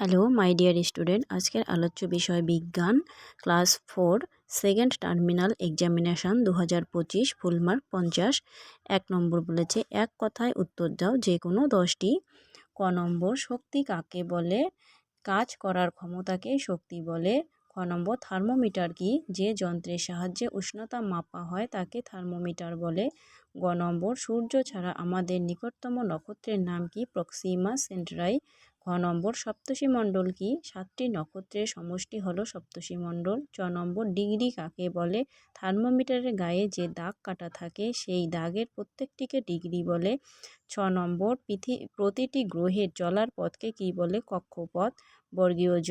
Hello, my dear student, আজকের আলোচ্য বিষয় বিজ্ঞান, class four, second terminal examination দু হাজার পঁচিশ ফুলমার্ক পঞ্চাশ। এক নম্বর বলেছে, এক কথায় উত্তর দাও, যে কোনো দশটি। ক নম্বর, শক্তি কাকে বলে? কাজ করার ক্ষমতাকে শক্তি বলে। খ নম্বর, থার্মোমিটার কি? যে যন্ত্রের সাহায্যে উষ্ণতা মাপা হয়, তাকে থার্মোমিটার বলে। গ নম্বর, সূর্য ছাড়া আমাদের নিকটতম নক্ষত্রের নাম কি? Proxima Centauri. খ নম্বর সপ্তর্ষি মণ্ডল কি? সাতটি নক্ষত্রের সমষ্টি হলো সপ্তর্ষি মণ্ডল। চ নম্বর ডিগ্রি কাকে বলে? থার্মোমিটারের গায়ে যে দাগ কাটা থাকে, সেই দাগের প্রত্যেকটিকে ডিগ্রি বলে। ছ নম্বর, পৃথি, প্রতিটি গ্রহের চলার পথকে কি বলে? কক্ষপথ। বর্গীয় জ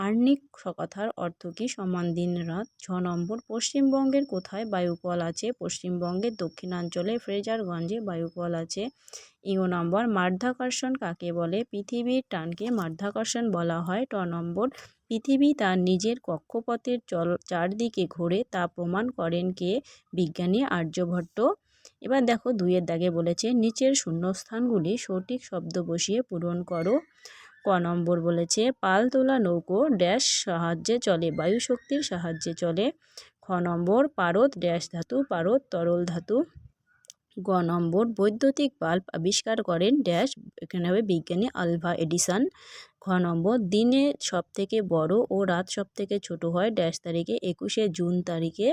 আর্নিক কথার অর্থ কী? সমান দিন রাত। ছ নম্বর, পশ্চিমবঙ্গের কোথায় বায়ুকল আছে? পশ্চিমবঙ্গের দক্ষিণাঞ্চলে ফ্রেজারগঞ্জে বায়ুকল আছে। ইও নম্বর, মাধ্যাকর্ষণ কাকে বলে? পৃথিবীর টানকে মাধ্যাকর্ষণ বলা হয়। ট নম্বর, পৃথিবী তার নিজের কক্ষপথের চল, চারদিকে ঘোরে। তা প্রমাণ করেন কে? বিজ্ঞানী আর্যভট্ট। এবার দেখো, দুইয়ের দাগে বলেছে, নিচের শূন্যস্থানগুলি সঠিক শব্দ বসিয়ে পূরণ করো। ক নম্বর বলেছে, পাল তোলা নৌকো ড্যাশ সাহায্যে চলে, বায়ু শক্তির সাহায্যে চলে। খ নম্বর, পারদ, ড্যাশ ধাতু, পারদ, তরল ধাতু। গ নম্বর, বৈদ্যুতিক বাল্ব আবিষ্কার করেন ড্যাশ, এখানে হবে বিজ্ঞানী আলভা এডিসন। খ নম্বর, দিনে সব থেকে বড় ও রাত সব থেকে ছোট হয় ড্যাশ তারিখে, একুশে জুন তারিখে।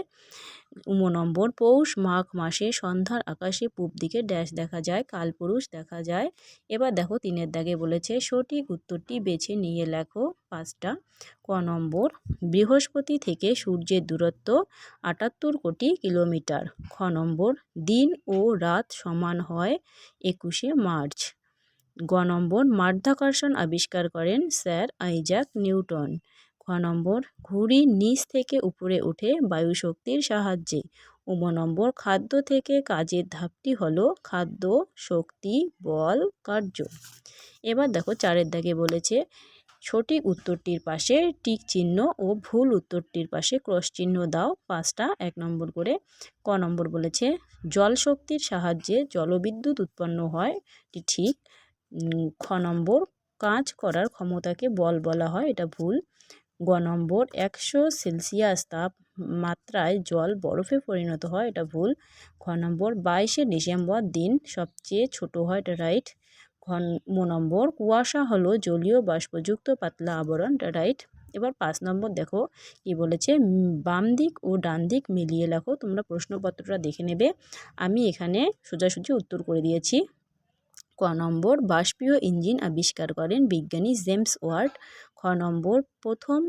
উম নম্বর, পৌষ মাঘ মাসে সন্ধ্যার আকাশে পূব দিকে ড্যাশ দেখা যায়, কালপুরুষ দেখা যায়। এবার দেখো তিনের দাগে বলেছে, সঠিক উত্তরটি বেছে নিয়ে লেখো। পাঁচটা। ক নম্বর, বৃহস্পতি থেকে সূর্যের দূরত্ব আটাত্তর কোটি কিলোমিটার। খ নম্বর, দিন ও রাত সমান হয় একুশে মার্চ। গ নম্বর, মাধ্যাকর্ষণ আবিষ্কার করেন স্যার আইজাক নিউটন। খ নম্বর, ঘুড়ি নিচ থেকে উপরে ওঠে বায়ুশক্তির সাহায্যে। উম নম্বর, খাদ্য থেকে কাজের ধাপটি হলো খাদ্য, শক্তি, বল, কার্য। এবার দেখো চারের দাগে বলেছে সঠিক উত্তরটির পাশে টিক চিহ্ন ও ভুল উত্তরটির পাশে ক্রস চিহ্ন দাও। পাঁচটা, এক নম্বর করে। ক নম্বর বলেছে, জল শক্তির সাহায্যে জলবিদ্যুৎ উৎপন্ন হয়। এটি ঠিক। খ নম্বর, কাজ করার ক্ষমতাকে বল বলা হয়। এটা ভুল। গ নম্বর, একশো সেলসিয়াস তাপ মাত্রায় জল বরফে পরিণত হয়। এটা ভুল। খ নম্বর, বাইশে ডিসেম্বর দিন সবচেয়ে ছোট হয়। এটা রাইট খ নম্বর, কুয়াশা হলো জলীয় বাষ্পযুক্ত পাতলা আবরণ রাইট? এবার পাঁচ নম্বর দেখো, কি বলেছে? বাম দিক ও ডান দিক মিলিয়ে লেখো, তোমরা প্রশ্নপত্রটা দেখে নেবে। আমি এখানে সোজাসুজি উত্তর করে দিয়েছি। ক নম্বর, বাষ্পীয় ইঞ্জিন আবিষ্কার করেন বিজ্ঞানী জেমস ওয়ার্ড খ নম্বর, প্রথম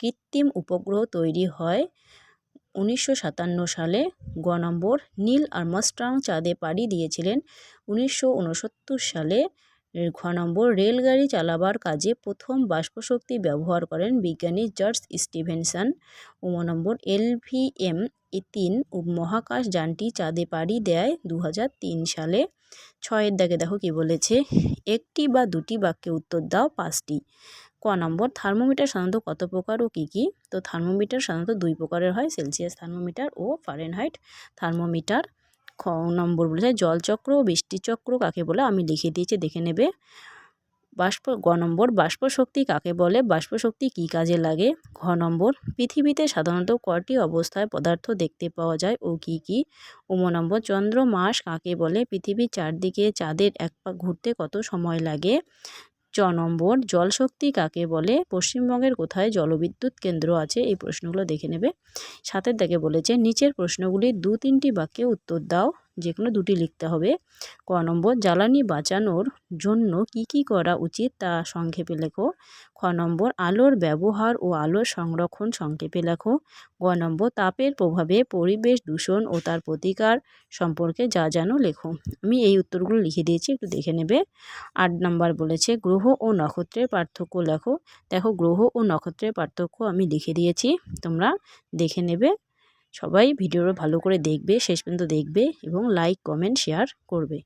কৃত্রিম উপগ্রহ তৈরি হয় উনিশশো সাতান্ন সালে গ নম্বর নীল আর্মস্ট্রং চাঁদে পাড়ি দিয়েছিলেন। উনিশশো উনসত্তর সালে ঘ নম্বর রেলগাড়ি চালাবার কাজে প্রথম বাষ্পশক্তি ব্যবহার করেন বিজ্ঞানী জর্জ স্টিভেনসন ও নম্বর এলভিএম এ তিন মহাকাশ যানটি চাঁদে পাড়ি দেয় দু হাজার তিন সালে। ছয়ের দাগে দেখো কি বলেছে? একটি বা দুটি বাক্যে উত্তর দাও পাঁচটি। ক নম্বর, থার্মোমিটার সাধারণত কত প্রকার ও কী কী? তো থার্মোমিটার সাধারণত দুই প্রকারের হয়, সেলসিয়াস থার্মোমিটার ও ফারেনহাইট থার্মোমিটার। খ নম্বর বলেছে, জলচক্র ও বৃষ্টিচক্র কাকে বলে? আমি লিখে দিয়েছি, দেখে নেবে। বাষ্প, গ নম্বর বাষ্প শক্তি কাকে বলে? বাষ্প শক্তি কী কাজে লাগে? ঘ নম্বর, পৃথিবীতে সাধারণত কটি অবস্থায় পদার্থ দেখতে পাওয়া যায় ও কী কী? উম নম্বর, চন্দ্র, মাস কাকে বলে? পৃথিবীর চারদিকে চাঁদের এক পাক ঘুরতে কত সময় লাগে? চ নম্বর, জলশক্তি কাকে বলে? পশ্চিমবঙ্গের কোথায় জলবিদ্যুৎ কেন্দ্র আছে? এই প্রশ্নগুলো দেখে নেবে। সাথে দাগে বলেছে, নিচের প্রশ্নগুলির দু তিনটি বাক্যে উত্তর দাও। যে কোনো দুটি লিখতে হবে। ক নম্বর, জ্বালানি বাঁচানোর জন্য কি কি করা উচিত তা সংক্ষেপে লেখো। খ নম্বর, আলোর ব্যবহার ও আলোর সংরক্ষণ সংক্ষেপে লেখো। গ নম্বর, তাপের প্রভাবে পরিবেশ দূষণ ও তার প্রতিকার সম্পর্কে যা জানো লেখো। আমি এই উত্তরগুলো লিখে দিয়েছি, একটু দেখে নেবে। আট নম্বর বলেছে, গ্রহ ও নক্ষত্রের পার্থক্য লেখো। দেখো, গ্রহ ও নক্ষত্রের পার্থক্য আমি লিখে দিয়েছি, তোমরা দেখে নেবে। সবাই ভিডিওটা ভালো করে দেখবে শেষ পর্যন্ত দেখবে এবং লাইক কমেন্ট শেয়ার করবে।